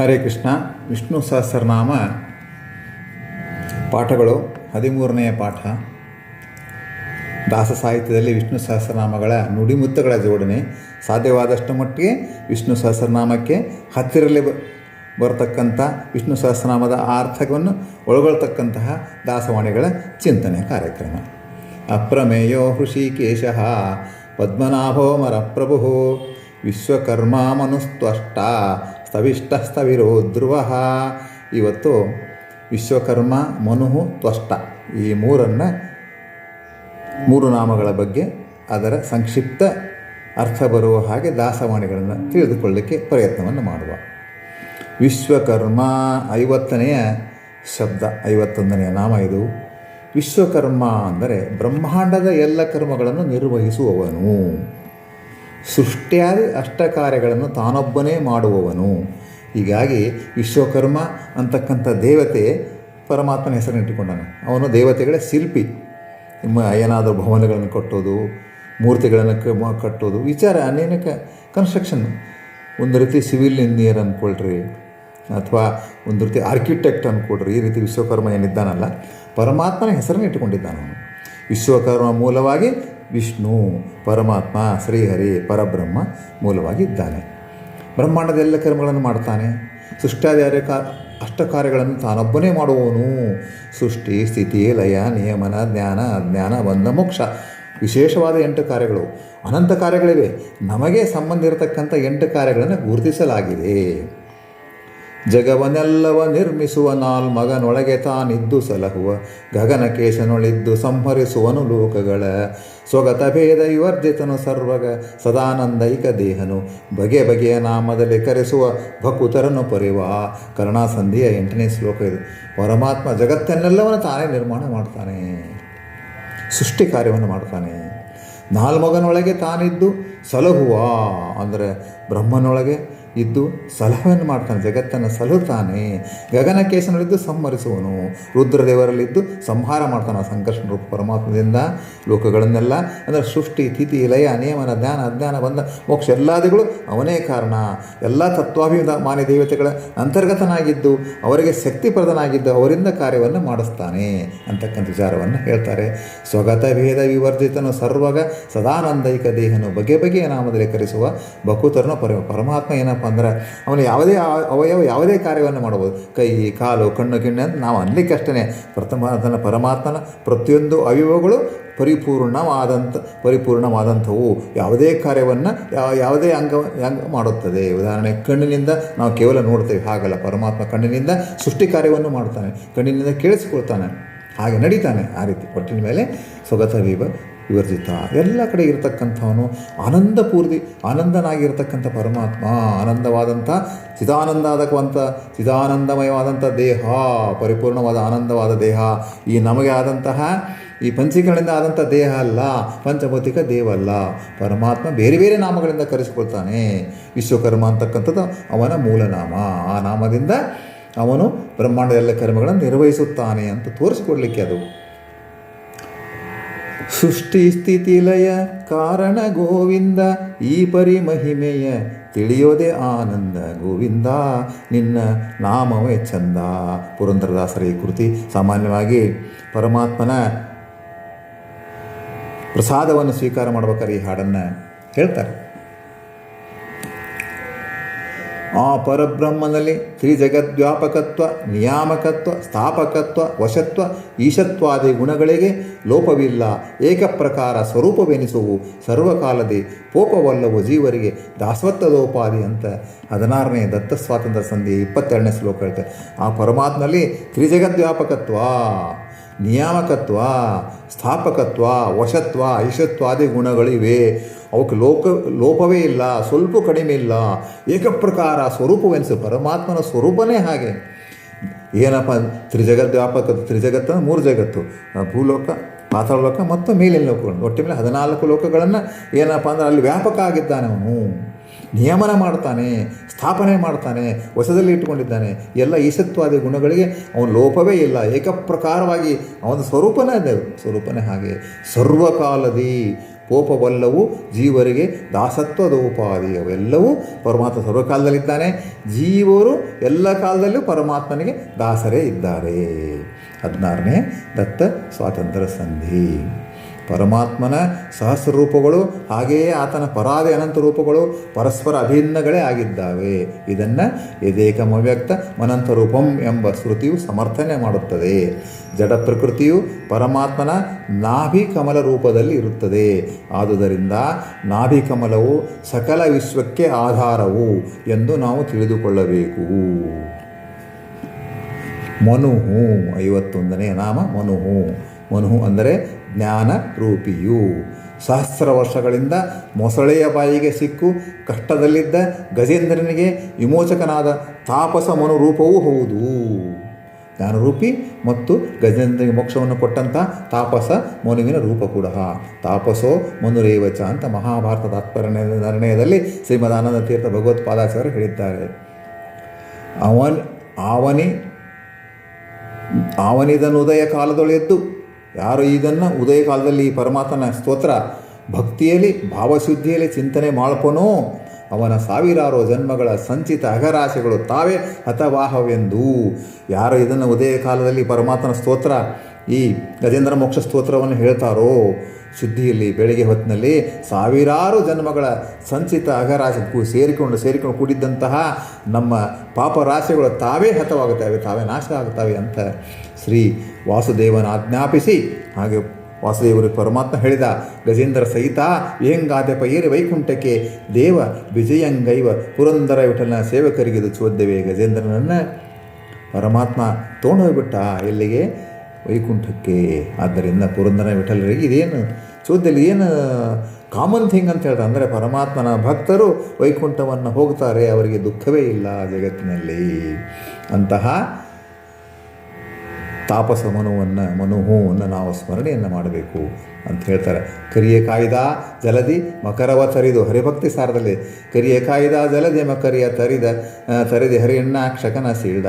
ಹರೇ ಕೃಷ್ಣ, ವಿಷ್ಣು ಸಹಸ್ರನಾಮ ಪಾಠಗಳು, ಹದಿಮೂರನೆಯ ಪಾಠ. ದಾಸ ಸಾಹಿತ್ಯದಲ್ಲಿ ವಿಷ್ಣು ಸಹಸ್ರನಾಮಗಳ ನುಡಿಮುತ್ತಗಳ ಜೋಡಣೆ. ಸಾಧ್ಯವಾದಷ್ಟು ಮಟ್ಟಿಗೆ ವಿಷ್ಣು ಸಹಸ್ರನಾಮಕ್ಕೆ ಹತ್ತಿರಲೇ ಬರತಕ್ಕಂಥ ವಿಷ್ಣು ಸಹಸ್ರನಾಮದ ಅರ್ಥವನ್ನು ಒಳಗೊಳ್ತಕ್ಕಂತಹ ದಾಸವಾಣಿಗಳ ಚಿಂತನೆ ಕಾರ್ಯಕ್ರಮ. ಅಪ್ರಮೇಯೋ ಹೃಷಿಕೇಶ ಪದ್ಮನಾಭೋ ಮರಪ್ರಭು, ವಿಶ್ವಕರ್ಮ ಮನುಸ್ತ್ವಷ್ಟ ಸ್ತವಿಷ್ಟ ಸ್ಥವಿರೋ ಧ್ರುವ ಇವತ್ತು ವಿಶ್ವಕರ್ಮ ಮನುಹು ತ್ವಷ್ಟ. ಈ ಮೂರನ್ನು, ಮೂರು ನಾಮಗಳ ಬಗ್ಗೆ ಅದರ ಸಂಕ್ಷಿಪ್ತ ಅರ್ಥ ಬರುವ ಹಾಗೆ ದಾಸವಾಣಿಗಳನ್ನು ತಿಳಿದುಕೊಳ್ಳಲಿಕ್ಕೆ ಪ್ರಯತ್ನವನ್ನು ಮಾಡುವ. ವಿಶ್ವಕರ್ಮ ಐವತ್ತನೆಯ ಶಬ್ದ, ಐವತ್ತೊಂದನೆಯ ನಾಮ ಇದು. ವಿಶ್ವಕರ್ಮ ಅಂದರೆ ಬ್ರಹ್ಮಾಂಡದ ಎಲ್ಲ ಕರ್ಮಗಳನ್ನು ನಿರ್ವಹಿಸುವವನು. ಸೃಷ್ಟಿಯಾದಿ ಅಷ್ಟಕಾರ್ಯಗಳನ್ನು ತಾನೊಬ್ಬನೇ ಮಾಡುವವನು. ಹೀಗಾಗಿ ವಿಶ್ವಕರ್ಮ ಅಂತಕ್ಕಂಥ ದೇವತೆ ಪರಮಾತ್ಮನ ಹೆಸರನ್ನಿಟ್ಟುಕೊಂಡನು ಅವನು ದೇವತೆಗಳ ಶಿಲ್ಪಿ. ನಿಮ್ಮ ಏನಾದರೂ ಭವನಗಳನ್ನು ಕಟ್ಟೋದು, ಮೂರ್ತಿಗಳನ್ನು ಕಟ್ಟೋದು, ವಿಚಾರ ಅನೇಕ ಕನ್ಸ್ಟ್ರಕ್ಷನ್ ಒಂದು ರೀತಿ ಸಿವಿಲ್ ಇಂಜಿನಿಯರ್ ಅಂದ್ಕೊಳ್ರಿ, ಅಥವಾ ಒಂದು ರೀತಿ ಆರ್ಕಿಟೆಕ್ಟ್ ಅಂದ್ಕೊಳ್ರಿ, ಈ ರೀತಿ ವಿಶ್ವಕರ್ಮ ಏನಿದ್ದಾನಲ್ಲ, ಪರಮಾತ್ಮನ ಹೆಸರನ್ನು ಇಟ್ಟುಕೊಂಡಿದ್ದಾನೆ ಅವನು ವಿಶ್ವಕರ್ಮ ಮೂಲವಾಗಿ ವಿಷ್ಣು, ಪರಮಾತ್ಮ, ಶ್ರೀಹರಿ, ಪರಬ್ರಹ್ಮ ಮೂಲವಾಗಿದ್ದಾನೆ. ಬ್ರಹ್ಮಾಂಡದ ಎಲ್ಲ ಕರ್ಮಗಳನ್ನು ಮಾಡ್ತಾನೆ ಸೃಷ್ಟ್ಯಾದಿ ಕಾ ಅಷ್ಟ ಕಾರ್ಯಗಳನ್ನು ತಾನೊಬ್ಬನೇ ಮಾಡುವವನು. ಸೃಷ್ಟಿ, ಸ್ಥಿತಿ, ಲಯ, ನಿಯಮನ, ಜ್ಞಾನ, ಅಜ್ಞಾನ, ಬಂಧ, ಮೋಕ್ಷ. ವಿಶೇಷವಾದ ಎಂಟು ಕಾರ್ಯಗಳು. ಅನಂತ ಕಾರ್ಯಗಳಿವೆ. ನಮಗೆ ಸಂಬಂಧಿರತಕ್ಕಂಥ ಎಂಟು ಕಾರ್ಯಗಳನ್ನು ಗುರುತಿಸಲಾಗಿದೆ. ಜಗವನ್ನೆಲ್ಲವ ನಿರ್ಮಿಸುವ ನಾಲ್ ಮಗನೊಳಗೆ ತಾನಿದ್ದು ಸಲಹುವ, ಗಗನಕೇಶನೊಳಿದ್ದು ಸಂಹರಿಸುವನು ಲೋಕಗಳ. ಸ್ವಗತ ಭೇದ ವಿವರ್ಜಿತನು ಸರ್ವಗ, ಸದಾನಂದೈಕ ದೇಹನು. ಬಗೆ ಬಗೆಯ ನಾಮದಲ್ಲಿ ಕರೆಸುವ ಭಕುತರನು ಪರಿವ. ಕರುಣಾಸಂಧಿಯ ಎಂಟನೇ ಶ್ಲೋಕ ಇದು. ಪರಮಾತ್ಮ ಜಗತ್ತನ್ನೆಲ್ಲವನ್ನು ತಾನೇ ನಿರ್ಮಾಣ ಮಾಡ್ತಾನೆ ಸೃಷ್ಟಿ ಕಾರ್ಯವನ್ನು ಮಾಡ್ತಾನೆ ನಾಲ್ಮಗನೊಳಗೆ ತಾನಿದ್ದು ಸಲಹುವ, ಅಂದರೆ ಬ್ರಹ್ಮನೊಳಗೆ ಇದ್ದು ಸಲಹೆಯನ್ನು ಮಾಡ್ತಾನೆ, ಜಗತ್ತನ್ನು ಸಲಹುತ್ತಾನೆ ಗಗನಕೇಶನಲ್ಲಿದ್ದು ಸಂಹರಿಸುವನು. ರುದ್ರದೇವರಲ್ಲಿದ್ದು ಸಂಹಾರ ಮಾಡ್ತಾನೆ ಸಂಕರ್ಷಣ ರೂಪ ಪರಮಾತ್ಮದಿಂದ ಲೋಕಗಳನ್ನೆಲ್ಲ, ಅಂದರೆ ಸೃಷ್ಟಿ, ತಿಥಿ, ಲಯ, ನಿಯಮನ, ಜ್ಞಾನ, ಅಜ್ಞಾನ, ಬಂದ, ಮೋಕ್ಷ, ಎಲ್ಲಾದಿಗಳು ಅವನೇ ಕಾರಣ. ಎಲ್ಲ ತತ್ವಾಭಿಮಾನಿ ದೇವತೆಗಳ ಅಂತರ್ಗತನಾಗಿದ್ದು, ಅವರಿಗೆ ಶಕ್ತಿಪ್ರದನಾಗಿದ್ದು ಅವರಿಂದ ಕಾರ್ಯವನ್ನು ಮಾಡಿಸ್ತಾನೆ ಅಂತಕ್ಕಂಥ ವಿಚಾರವನ್ನು ಹೇಳ್ತಾರೆ. ಸ್ವಗತ, ಭೇದ, ವಿವರ್ಜಿತನು ಸರ್ವಗ, ಸದಾನಂದೈಕ ದೇಹನು ಬಗೆ ಬಗೆಯ ನಾಮದಲ್ಲಿ ಕರೆಸುವ ಬಕುತರನು ಪರ ಪರಮಾತ್ಮ ಏನಪ್ಪ ಅಂದರೆ ಅವನು ಯಾವುದೇ ಅವಯವ ಯಾವುದೇ ಕಾರ್ಯವನ್ನು ಮಾಡ್ಬೋದು ಕೈ, ಕಾಲು, ಕಣ್ಣು, ಕಿಣ್ಣೆ ಅಂತ ನಾವು ಅನ್ಲಿಕ್ಕಷ್ಟೇ ಪ್ರಥಮ ಅದನ್ನು ಪರಮಾತ್ಮನ ಪ್ರತಿಯೊಂದು ಅವಯವಗಳು ಪರಿಪೂರ್ಣವಾದಂಥ ಪರಿಪೂರ್ಣವಾದಂಥವು. ಯಾವುದೇ ಕಾರ್ಯವನ್ನು ಯಾವ- ಯಾವುದೇ ಅಂಗ ಅಂಗ ಮಾಡುತ್ತದೆ. ಉದಾಹರಣೆ, ಕಣ್ಣಿನಿಂದ ನಾವು ಕೇವಲ ನೋಡ್ತೇವೆ, ಹಾಗಲ್ಲ. ಪರಮಾತ್ಮ ಕಣ್ಣಿನಿಂದ ಸೃಷ್ಟಿ ಕಾರ್ಯವನ್ನು ಮಾಡ್ತಾನೆ ಕಣ್ಣಿನಿಂದ ಕೇಳಿಸಿಕೊಳ್ತಾನೆ. ಹಾಗೆ ನಡೀತಾನೆ ಆ ರೀತಿ. ಪಟ್ಟಿನ ಮೇಲೆ ಸ್ವಗತ ವಿವ ವಿವರ್ಜಿತ ಎಲ್ಲ ಕಡೆ ಇರತಕ್ಕಂಥವನು ಆನಂದಪೂರ್ತಿ, ಆನಂದನಾಗಿರ್ತಕ್ಕಂಥ ಪರಮಾತ್ಮ, ಆನಂದವಾದಂಥ ಚಿದಾನಂದಾದಕವಂಥ ಚಿದಾನಂದಮಯವಾದಂಥ ದೇಹ, ಪರಿಪೂರ್ಣವಾದ ಆನಂದವಾದ ದೇಹ. ಈ ನಮಗೆ ಆದಂತಹ, ಈ ಪಂಚೀಕರಣದಿಂದ ಆದಂಥ ದೇಹ ಅಲ್ಲ, ಪಂಚಭೌತಿಕ ದೇವಲ್ಲ ಪರಮಾತ್ಮ ಬೇರೆ ಬೇರೆ ನಾಮಗಳಿಂದ ಕರೆಸಿಕೊಳ್ತಾನೆ. ವಿಶ್ವಕರ್ಮ ಅಂತಕ್ಕಂಥದ್ದು ಅವನ ಮೂಲನಾಮ ಆ ನಾಮದಿಂದ ಅವನು ಬ್ರಹ್ಮಾಂಡದ ಎಲ್ಲ ಕರ್ಮಗಳನ್ನು ನಿರ್ವಹಿಸುತ್ತಾನೆ ಅಂತ ತೋರಿಸ್ಕೊಡ್ಲಿಕ್ಕೆ ಅದು. ಸೃಷ್ಟಿ ಸ್ಥಿತಿ ಲಯ ಕಾರಣ ಗೋವಿಂದ, ಈ ಪರಿ ಮಹಿಮೆಯ ತಿಳಿಯೋದೆ ಆನಂದ. ಗೋವಿಂದ, ನಿನ್ನ ನಾಮವೇ ಚಂದ. ಪುರಂದರದಾಸರ ಈ ಕೃತಿ ಸಾಮಾನ್ಯವಾಗಿ ಪರಮಾತ್ಮನ ಪ್ರಸಾದವನ್ನು ಸ್ವೀಕಾರ ಮಾಡ್ಬೇಕಾದ್ರೆ ಈ ಹಾಡನ್ನು ಹೇಳ್ತಾರೆ. ಆ ಪರಬ್ರಹ್ಮನಲ್ಲಿ ತ್ರಿಜಗದ್ವ್ಯಾಪಕತ್ವ, ನಿಯಾಮಕತ್ವ, ಸ್ಥಾಪಕತ್ವ, ವಶತ್ವ, ಈಶತ್ವಾದಿ ಗುಣಗಳಿಗೆ ಲೋಪವಿಲ್ಲ. ಏಕಪ್ರಕಾರ ಸ್ವರೂಪವೆನಿಸುವು. ಸರ್ವಕಾಲದಿ ಪೋಪವಲ್ಲವು ಜೀವರಿಗೆ ದಾಸವತ್ವದೋಪಾದಿ ಅಂತ. ಹದಿನಾರನೇ ದತ್ತ ಸ್ವಾತಂತ್ರ್ಯ ಸಂಧಿ ಇಪ್ಪತ್ತೆರಡನೇ ಶ್ಲೋಕ ಹೇಳ್ತಾರೆ ಆ ಪರಮಾತ್ಮನಲ್ಲಿ ತ್ರಿಜಗದ್ವ್ಯಾಪಕತ್ವ, ನಿಯಾಮಕತ್ವ, ಸ್ಥಾಪಕತ್ವ, ವಶತ್ವ ಐಶತ್ವಾದಿ ಗುಣಗಳಿವೆ. ಅವಕ್ಕೆ ಲೋಕ, ಲೋಪವೇ ಇಲ್ಲ, ಸ್ವಲ್ಪ ಕಡಿಮೆ ಇಲ್ಲ. ಏಕಪ್ರಕಾರ ಸ್ವರೂಪವೆನಿಸು, ಪರಮಾತ್ಮನ ಸ್ವರೂಪನೇ ಹಾಗೆ. ಏನಪ್ಪ ತ್ರಿಜಗತ್ ವ್ಯಾಪಕ ತ್ರಿಜಗತ್ತು ಮೂರು ಜಗತ್ತು. ಭೂಲೋಕ ಪಾತಾಳ ಲೋಕ ಮತ್ತು ಮೇಲಿನ ಲೋಕಗಳು ಒಟ್ಟಿ ಮೇಲೆ ಹದಿನಾಲ್ಕು ಲೋಕಗಳನ್ನು ಏನಪ್ಪ ಅಂದ್ರೆ ಅಲ್ಲಿ ವ್ಯಾಪಕ ಆಗಿದ್ದಾನೆ ಅವನು. ನಿಯಮನ ಮಾಡ್ತಾನೆ, ಸ್ಥಾಪನೆ ಮಾಡ್ತಾನೆ, ವಶದಲ್ಲಿ ಇಟ್ಟುಕೊಂಡಿದ್ದಾನೆ. ಎಲ್ಲ ಈಶತ್ವಾದಿ ಗುಣಗಳಿಗೆ ಅವನ ಲೋಪವೇ ಇಲ್ಲ. ಏಕಪ್ರಕಾರವಾಗಿ ಅವನ ಸ್ವರೂಪನೇ ಇದೆ ಸ್ವರೂಪನೇ ಹಾಗೆ. ಸರ್ವಕಾಲದಿ ಕೋಪವೆಲ್ಲವೂ ಜೀವರಿಗೆ ದಾಸತ್ವದ ಉಪಾಧಿ. ಅವೆಲ್ಲವೂ ಪರಮಾತ್ಮ ಸರ್ವಕಾಲದಲ್ಲಿದ್ದಾನೆ. ಜೀವರು ಎಲ್ಲ ಕಾಲದಲ್ಲೂ ಪರಮಾತ್ಮನಿಗೆ ದಾಸರೇ ಇದ್ದಾರೆ. ಹದಿನಾರನೇ ದತ್ತ ಸ್ವಾತಂತ್ರ್ಯ ಸಂಧಿ. ಪರಮಾತ್ಮನ ಸಹಸ್ರ ರೂಪಗಳು ಹಾಗೆಯೇ ಆತನ ಪರಾದಿ ಅನಂತ ರೂಪಗಳು ಪರಸ್ಪರ ಅಭಿನ್ನಗಳೇ ಆಗಿದ್ದಾವೆ. ಇದನ್ನು ಯದೇಕಮವ್ಯಕ್ತ ಅನಂತ ರೂಪಂ ಎಂಬ ಶ್ರುತಿಯು ಸಮರ್ಥನೆ ಮಾಡುತ್ತದೆ. ಜಡ ಪ್ರಕೃತಿಯು ಪರಮಾತ್ಮನ ನಾಭಿ ಕಮಲ ರೂಪದಲ್ಲಿ ಇರುತ್ತದೆ. ಆದುದರಿಂದ ನಾಭಿ ಕಮಲವು ಸಕಲ ವಿಶ್ವಕ್ಕೆ ಆಧಾರವು ಎಂದು ನಾವು ತಿಳಿದುಕೊಳ್ಳಬೇಕು. ಮನುಹು ಐವತ್ತೊಂದನೇ ನಾಮ ಮನುಹು. ಮನುಹು ಅಂದರೆ ಜ್ಞಾನ ರೂಪಿಯು ಸಹಸ್ರ ವರ್ಷಗಳಿಂದ ಮೊಸಳೆಯ ಬಾಯಿಗೆ ಸಿಕ್ಕು ಕಷ್ಟದಲ್ಲಿದ್ದ ಗಜೇಂದ್ರನಿಗೆ ವಿಮೋಚಕನಾದ ತಾಪಸ ಮನುರೂಪವೂ ಹೌದು. ಜ್ಞಾನರೂಪಿ ಮತ್ತು ಗಜೇಂದ್ರನಿಗೆ ಮೋಕ್ಷವನ್ನು ಕೊಟ್ಟಂಥ ತಾಪಸ ಮನುವಿನ ರೂಪ ಕೂಡ. ತಾಪಸೋ ಮನುರೇವಚ ಅಂತ ಮಹಾಭಾರತ ತಾತ್ಪರ್ಯ ನಿರ್ಣಯದಲ್ಲಿ ಶ್ರೀಮದಾನಂದ ತೀರ್ಥ ಭಗವತ್ಪಾದಾಚಾರ್ಯರು ಹೇಳಿದ್ದಾರೆ. ಅವನ್ ಆವನಿ ಆವನಿದನು ಉದಯ ಕಾಲದೊಳೆದ್ದು ಯಾರು ಇದನ್ನು ಉದಯ ಕಾಲದಲ್ಲಿ ಈ ಪರಮಾತ್ಮನ ಸ್ತೋತ್ರ? ಭಕ್ತಿಯಲ್ಲಿ, ಭಾವಶುದ್ಧಿಯಲ್ಲಿ ಚಿಂತನೆ ಮಾಡ್ಕೊನೋ? ಅವನ ಸಾವಿರಾರು ಜನ್ಮಗಳ ಸಂಚಿತ ಅಗರಾಶಿಗಳು ತಾವೇ ಹತವಾಹವೆಂದು? ಯಾರು ಇದನ್ನು ಉದಯ ಕಾಲದಲ್ಲಿ ಪರಮಾತ್ಮನ ಸ್ತೋತ್ರ, ಈ ಗಜೇಂದ್ರ ಮೋಕ್ಷ ಸ್ತೋತ್ರವನ್ನು ಹೇಳ್ತಾರೋ? ಶುದ್ಧಿಯಲ್ಲಿ ಬೆಳಗ್ಗೆ ಹೊತ್ತಿನಲ್ಲಿ ಸಾವಿರಾರು ಜನ್ಮಗಳ ಸಂಚಿತ ಅಘರಾಶಕ್ಕೂ ಸೇರಿಕೊಂಡು ಸೇರಿಕೊಂಡು ಕೂಡಿದ್ದಂತಹ ನಮ್ಮ ಪಾಪರಾಶಿಗಳು ತಾವೇ ಹತವಾಗುತ್ತವೆ, ತಾವೇ ನಾಶ ಆಗುತ್ತವೆ ಅಂತ ಶ್ರೀ ವಾಸುದೇವನ ಆಜ್ಞಾಪಿಸಿ, ಹಾಗೆ ವಾಸುದೇವರು ಪರಮಾತ್ಮ ಹೇಳಿದ ಗಜೇಂದ್ರ ಸಹಿತ ವಿಹಂಗಾದ್ಯಪ ಪೈರಿ ವೈಕುಂಠಕ್ಕೆ ದೇವ ವಿಜಯಂಗೈವ ಪುರಂದರ ವಿಠಲನ ಸೇವಕರಿಗೆ ಚೋದ್ಯವೇ ಗಜೇಂದ್ರನನ್ನು. ಪರಮಾತ್ಮ ತೊಗೊಂಡೋಗ್ಬಿಟ್ಟ ಎಲ್ಲಿಗೆ? ವೈಕುಂಠಕ್ಕೆ. ಆದ್ದರಿಂದ ಪುರಂದರ ವಿಠಲರಿಗೆ ಇದೇನು ಚೋದ್ಯಲ್ಲಿ ಏನು ಕಾಮನ್ ಥಿಂಗ್ ಅಂತ ಹೇಳ್ತಾರೆ ಅಂದರೆ ಪರಮಾತ್ಮನ ಭಕ್ತರು ವೈಕುಂಠವನ್ನು ಹೋಗ್ತಾರೆ, ಅವರಿಗೆ ದುಃಖವೇ ಇಲ್ಲ ಜಗತ್ತಿನಲ್ಲಿ. ಅಂತಹ ತಾಪಸ ಮನುವನ್ನು, ಮನುಹುವನ್ನು ನಾವು ಸ್ಮರಣೆಯನ್ನು ಮಾಡಬೇಕು ಅಂತ ಹೇಳ್ತಾರೆ. ಕರಿಯ ಕಾಯ್ದ ಜಲದಿ ಮಕರವ ತರಿದು, ಹರಿಭಕ್ತಿ ಸಾರದಲ್ಲಿ ಕರಿಯ ಕಾಯ್ದ ಜಲದಿ ಮಕರಿಯ ತರಿದ ತರಿದಿ ಹರಿಯಣ್ಣ ಕ್ಷಕನ ಸೀಳ್ದ.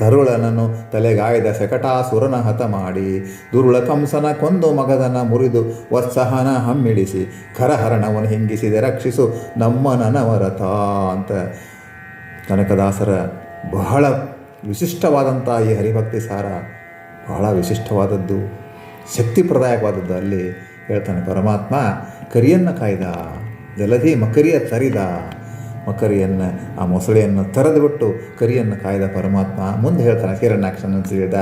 ತರುಳನನ್ನು ತಲೆಗಾಯ್ದ ಶಕಟಾಸುರನ ಹತ ಮಾಡಿ, ದುರುಳ ಕಂಸನ ಕೊಂದು ಮಗದನ ಮುರಿದು ವತ್ಸಹನ ಹಮ್ಮಿಡಿಸಿ ಕರಹರಣವನ್ನು ಹಿಂಗಿಸಿದೆ ರಕ್ಷಿಸು ನಮ್ಮ ನನವರಥ ಅಂತ. ಕನಕದಾಸರ ಬಹಳ ವಿಶಿಷ್ಟವಾದಂಥ ಈ ಹರಿಭಕ್ತಿ ಸಾರ ಬಹಳ ವಿಶಿಷ್ಟವಾದದ್ದು, ಶಕ್ತಿಪ್ರದಾಯಕವಾದದ್ದು ಅಲ್ಲಿ ಹೇಳ್ತಾನೆ ಪರಮಾತ್ಮ, ಕರಿಯನ್ನು ಕಾಯ್ದ ಜಲಧಿ ಮಕರಿಯ ತರಿದ. ಮಕರಿಯನ್ನು ಆ ಮೊಸಳೆಯನ್ನು ತರೆದುಬಿಟ್ಟು ಕರಿಯನ್ನು ಕಾಯ್ದ ಪರಮಾತ್ಮ ಮುಂದೆ ಹೇಳ್ತಾನೆ ಹಿರಣ್ಯಾಕ್ಷನ ತಿಳಿದ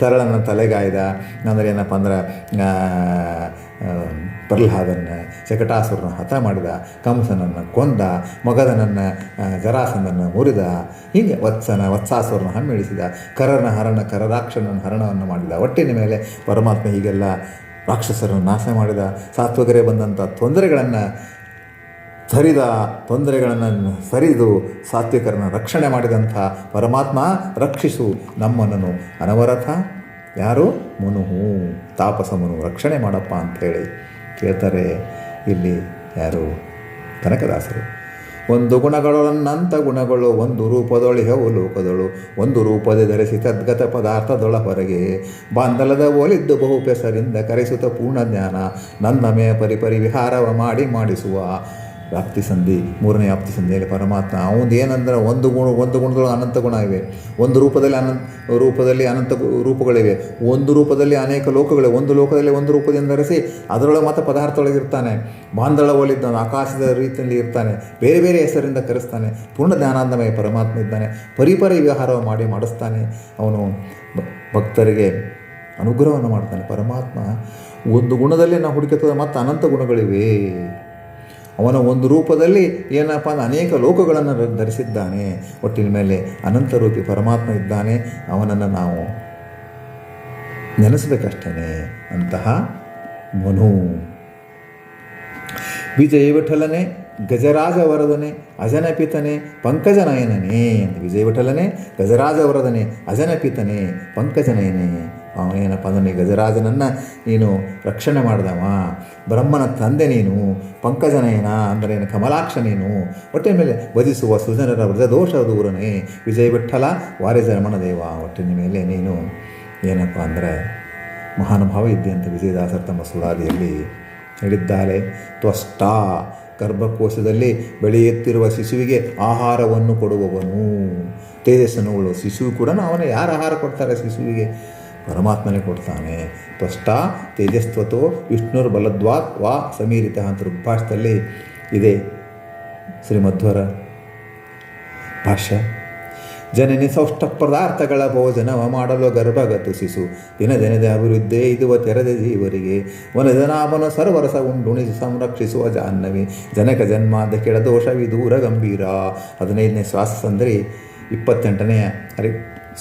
ತರಳನ್ನು ತಲೆಗಾಯ್ದ ಅಂದರೆ ಏನಪ್ಪ ಅಂದ್ರೆ ಪ್ರಹ್ಲಾದನ್ನು ಶಕಟಾಸುರನ ಹತ ಮಾಡಿದ ಕಂಸನನ್ನು ಕೊಂದ ಮಗದನನ್ನು ಆ, ಜರಾಸನನ್ನು ಮುರಿದ ಹೀಗೆ ವತ್ಸನ ವತ್ಸಾಸುರನ ಹಮ್ಮಿಳಿಸಿದ ಕರನ ಹರಣ ಕರರಾಕ್ಷನನ್ನು ಹರಣವನ್ನು ಮಾಡಿದ. ಒಟ್ಟಿನ ಮೇಲೆ ಪರಮಾತ್ಮ ಹೀಗೆಲ್ಲ ರಾಕ್ಷಸರನ್ನು ನಾಶ ಮಾಡಿದ. ಸಾತ್ವಗರೆ ಬಂದಂಥ ತೊಂದರೆಗಳನ್ನು ಸರಿದ ತೊಂದರೆಗಳನ್ನು ಸರಿದು ಸಾತ್ವಿಕರನ್ನು ರಕ್ಷಣೆ ಮಾಡಿದಂಥ ಪರಮಾತ್ಮ ರಕ್ಷಿಸು ನಮ್ಮನ್ನು ಅನವರತ, ಯಾರು? ಮುನುಹು. ತಾಪಸ ಮುನು ರಕ್ಷಣೆ ಮಾಡಪ್ಪ ಅಂಥೇಳಿ ಕೇಳ್ತಾರೆ ಇಲ್ಲಿ ಯಾರು? ಕನಕದಾಸರು. ಒಂದು ಗುಣಗಳನ್ನಂಥ ಗುಣಗಳು, ಒಂದು ರೂಪದೊಳಿ ಹೆವು ಲೋಕದಳು, ಒಂದು ರೂಪದ ಧರಿಸಿ ತದ್ಗತ ಪದಾರ್ಥದೊಳ ಹೊರಗೆ ಬಾಂಧಲದ ಒಲಿದ್ದು ಬಹುಪೆಸರಿಂದ ಕರೆಸುತ್ತ ಪೂರ್ಣ ಜ್ಞಾನ ನಂದಮೇ ಪರಿಪರಿ ವಿಹಾರವ ಮಾಡಿ ಮಾಡಿಸುವ ವ್ಯಾಪ್ತಿ ಸಂಧಿ, ಮೂರನೇ ವ್ಯಾಪ್ತಿ ಸಂಧಿಯಲ್ಲಿ ಪರಮಾತ್ಮ ಅವನು ಏನಂದ್ರೆ ಒಂದು ಗುಣ, ಒಂದು ಗುಣಗಳು ಅನಂತ ಗುಣ ಇವೆ. ಒಂದು ರೂಪದಲ್ಲಿ ಅನಂತ ರೂಪದಲ್ಲಿ ಅನಂತ ರೂಪಗಳಿವೆ. ಒಂದು ರೂಪದಲ್ಲಿ ಅನೇಕ ಲೋಕಗಳಿವೆ. ಒಂದು ಲೋಕದಲ್ಲಿ ಒಂದು ರೂಪದಿಂದ ಧರಿಸಿ ಅದರೊಳಗೆ ಮತ್ತು ಪದಾರ್ಥದೊಳಗೆ ಇರ್ತಾನೆ. ಬಾಂಧಳ ಒಳಿದ್ದಾನೆ ಆಕಾಶದ ರೀತಿಯಲ್ಲಿ ಇರ್ತಾನೆ, ಬೇರೆ ಬೇರೆ ಹೆಸರಿಂದ ಕರೆಸ್ತಾನೆ, ಪೂರ್ಣ ಜ್ಞಾನಾಂದಮಯ ಪರಮಾತ್ಮ ಇದ್ದಾನೆ. ಪರಿಪರಿ ವ್ಯವಹಾರ ಮಾಡಿ ಮಾಡಿಸ್ತಾನೆ. ಅವನು ಭಕ್ತರಿಗೆ ಅನುಗ್ರಹವನ್ನು ಮಾಡ್ತಾನೆ. ಪರಮಾತ್ಮ, ಒಂದು ಗುಣದಲ್ಲಿ ನಾವು ಹುಡುಕುತ್ತದೆ ಮತ್ತು ಅನಂತ ಗುಣಗಳಿವೆ. ಅವನ ಒಂದು ರೂಪದಲ್ಲಿ ಏನಪ್ಪ ಅಂದ್ರೆ ಅನೇಕ ಲೋಕಗಳನ್ನು ಧರಿಸಿದ್ದಾನೆ. ಒಟ್ಟಿನ ಮೇಲೆ ಅನಂತ ರೂಪಿ ಪರಮಾತ್ಮ ಇದ್ದಾನೆ. ಅವನನ್ನು ನಾವು ನೆನೆಸಬೇಕಷ್ಟೇ ಅಂತಹ ಮನು. ವಿಜಯ ವಿಠಲನೆ, ಗಜರಾಜ ವರದನೆ, ಅಜನಪಿತನೆ ಪಂಕಜನಯನನೇ ಅಂತ ವಿಜಯ ವಿಠಲನೆ, ಗಜರಾಜ ವರದನೆ, ಅಜನಪಿತನೆ ಪಂಕಜನಯನೇ ಅವನೇನಪ್ಪ ಅಂದರೆ, ಗಜರಾಜನನ್ನು ನೀನು ರಕ್ಷಣೆ ಮಾಡಿದವ. ಬ್ರಹ್ಮನ ತಂದೆ ನೀನು ಪಂಕಜನಯನ ಏನು, ಕಮಲಾಕ್ಷ ನೀನು. ಒಟ್ಟಿನ ಮೇಲೆ ವಧಿಸುವ ಸುಜನರ ವ್ರಜದೋಷ ದೂರನೇ, ವಿಜಯ ವಿಠಲ ವಾರಿ ರಮಣ ದೇವ. ಒಟ್ಟಿನ ಮೇಲೆ ನೀನು ಏನಪ್ಪ ಅಂದರೆ ಮಹಾನುಭಾವ ಇದ್ದೆ ಅಂತ ವಿಜಯದಾಸರು ತಮ್ಮ ಸುರಾದಿಯಲ್ಲಿ. ಹೇಳಿದ್ದಾರೆ ತ್ವಷ್ಟ ಗರ್ಭಕೋಶದಲ್ಲಿ ಬೆಳೆಯುತ್ತಿರುವ ಶಿಶುವಿಗೆ ಆಹಾರವನ್ನು ಕೊಡುವವನು. ತೇಜಸ್ಸನ್ನು ಶಿಶು ಕೂಡ ಅವನೇ ಯಾರು ಆಹಾರ ಕೊಡ್ತಾರೆ ಶಿಶುವಿಗೆ? ಪರಮಾತ್ಮನೇ ಕೊಡ್ತಾನೆ. ತ್ವಷ್ಟ ತೇಜಸ್ವತೋ ವಿಷ್ಣುರ್ ಬಲದ್ವಾತ್ ವಾ ಸಮೀರಿತ ಅಂತ ಭಾಷ್ಯದಲ್ಲಿ ಇದೆ ಶ್ರೀಮಧ್ವರ ಭಾಷ್ಯ. ಜನನಿ ಸೌಷ್ಟ ಪದಾರ್ಥಗಳ ಭೋಜನವ ಮಾಡಲು ಗರ್ಭಗತು ಶಿಶು. ದಿನ ದಿನದ ಅಭಿವೃದ್ಧಿ ಇದುವ ತೆರೆದ ಜೀವರಿಗೆ. ವನಜನಾಮನ ಸರ್ವರಸ ಉಂಡುಣಿಸಿ ಸಂರಕ್ಷಿಸುವ ಜಾಹ್ನವಿ. ಜನಕ ಜನ್ಮಾದ ಕೆಳದೋಷವಿ ದೂರ ಗಂಭೀರ. ಹದಿನೈದನೇ ಶ್ವಾಸ ಅಂದರೆ ಇಪ್ಪತ್ತೆಂಟನೆಯ ಹರಿ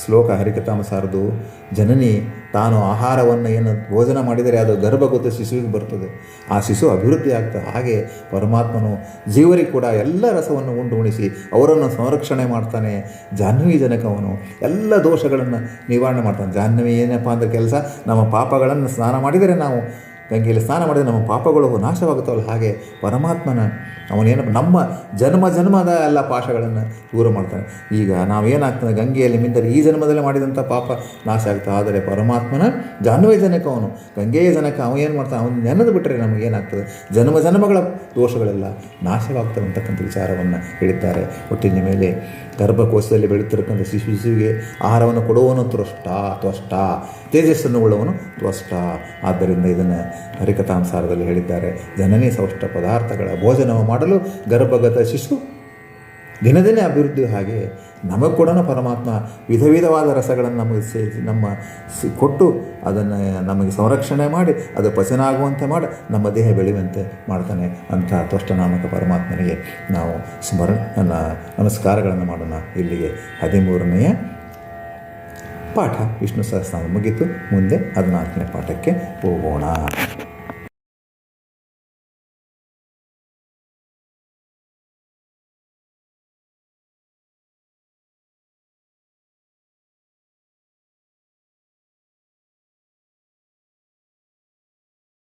ಶ್ಲೋಕ ಹರಿಕತಾಮಸಾರದು ಜನನಿ, ತಾನು ಆಹಾರವನ್ನು ಏನು ಭೋಜನ ಮಾಡಿದರೆ ಅದು ಗರ್ಭಗತ ಶಿಶುವಿಗೆ ಬರ್ತದೆ ಆ ಶಿಶು ಅಭಿವೃದ್ಧಿ ಆಗ್ತದೆ. ಹಾಗೆ ಪರಮಾತ್ಮನು ಜೀವರಿಗೆ ಕೂಡ ಎಲ್ಲ ರಸವನ್ನು ಉಂಡು ಉಣಿಸಿ ಅವರನ್ನು ಸಂರಕ್ಷಣೆ ಮಾಡ್ತಾನೆ. ಜಾಹ್ನವಿ ಜನಕವನು ಎಲ್ಲ ದೋಷಗಳನ್ನು ನಿವಾರಣೆ ಮಾಡ್ತಾನೆ. ಜಾಹ್ನವಿ ಏನಪ್ಪ ಅಂದರೆ ಕೆಲಸ, ನಮ್ಮ ಪಾಪಗಳನ್ನು ಸ್ನಾನ ಮಾಡಿದರೆ ನಾವು ಗಂಗೆಯಲ್ಲಿ ಸ್ನಾನ ಮಾಡಿದರೆ ನಮ್ಮ ಪಾಪಗಳು ನಾಶವಾಗುತ್ತವಲ್ಲ ಹಾಗೆ ಪರಮಾತ್ಮನ ಅವನೇನಪ್ಪ ನಮ್ಮ ಜನ್ಮ ಜನ್ಮದ ಎಲ್ಲ ಪಾಶಗಳನ್ನು ದೂರ ಮಾಡ್ತಾನೆ. ಈಗ ನಾವೇನಾಗ್ತದೆ, ಗಂಗೆಯಲ್ಲಿ ಮಿಂದರೆ ಈ ಜನ್ಮದಲ್ಲಿ ಮಾಡಿದಂಥ ಪಾಪ ನಾಶ ಆಗ್ತದೆ ಆದರೆ ಪರಮಾತ್ಮನ ಜಾನ್ವೇ ಜನಕ ಅವನು, ಗಂಗೆಯ ಜನಕ ಅವನು ಏನು ಮಾಡ್ತಾನೆ? ಅವನು ನೆನೆದು ಬಿಟ್ಟರೆ ನಮಗೇನಾಗ್ತದೆ ಜನ್ಮ ಜನ್ಮಗಳ ದೋಷಗಳೆಲ್ಲ ನಾಶವಾಗ್ತವೆ ಅಂತಕ್ಕಂಥ ವಿಚಾರವನ್ನು ಹೇಳಿದ್ದಾರೆ. ಹುಟ್ಟಿನ ಮೇಲೆ ಗರ್ಭಕೋಶದಲ್ಲಿ ಬೆಳೆತಿರ್ತಕ್ಕಂಥ ಶಿಶು ಶಿಶುವಿಗೆ ಆಹಾರವನ್ನು ಕೊಡುವವನು ತ್ವಷ್ಟ ತ್ವಷ್ಟ ತೇಜಸ್ಸನ್ನು ಉಳ್ಳವನು ತ್ವಷ್ಟ. ಆದ್ದರಿಂದ ಇದನ್ನು ಹರಿಕಥಾಂಸಾರದಲ್ಲಿ ಹೇಳಿದ್ದಾರೆ. ಜನನೇ ಸೌಷ್ಟ ಪದಾರ್ಥಗಳ ಭೋಜನವು ಮಾಡಲು ಗರ್ಭಗತ ಶಿಶು ದಿನ ಅಭಿವೃದ್ಧಿ ಹಾಗೆ ನಮಗೆ ಕೂಡ ಪರಮಾತ್ಮ ವಿಧ ವಿಧವಾದ ರಸಗಳನ್ನು ನಮಗೆ ಸೇರಿಸಿ ನಮ್ಮ ಸಿ, ಕೊಟ್ಟು ಅದನ್ನು ನಮಗೆ ಸಂರಕ್ಷಣೆ ಮಾಡಿ, ಅದು ಪಚನ ಆಗುವಂತೆ ಮಾಡಿ, ನಮ್ಮ ದೇಹ ಬೆಳೆಯುವಂತೆ ಮಾಡ್ತಾನೆ ಅಂಥ ತ್ವಷ್ಟನಾಮಕ ಪರಮಾತ್ಮನಿಗೆ ನಾವು ಸ್ಮರಣ ನಮಸ್ಕಾರಗಳನ್ನು ಮಾಡೋಣ. ಇಲ್ಲಿಗೆ ಹದಿಮೂರನೆಯ ಪಾಠ ವಿಷ್ಣು ಸಹಸ್ರನಾಮ ಮುಗಿತು. ಮುಂದೆ ಹದಿನಾಲ್ಕನೇ ಪಾಠಕ್ಕೆ ಹೋಗೋಣ.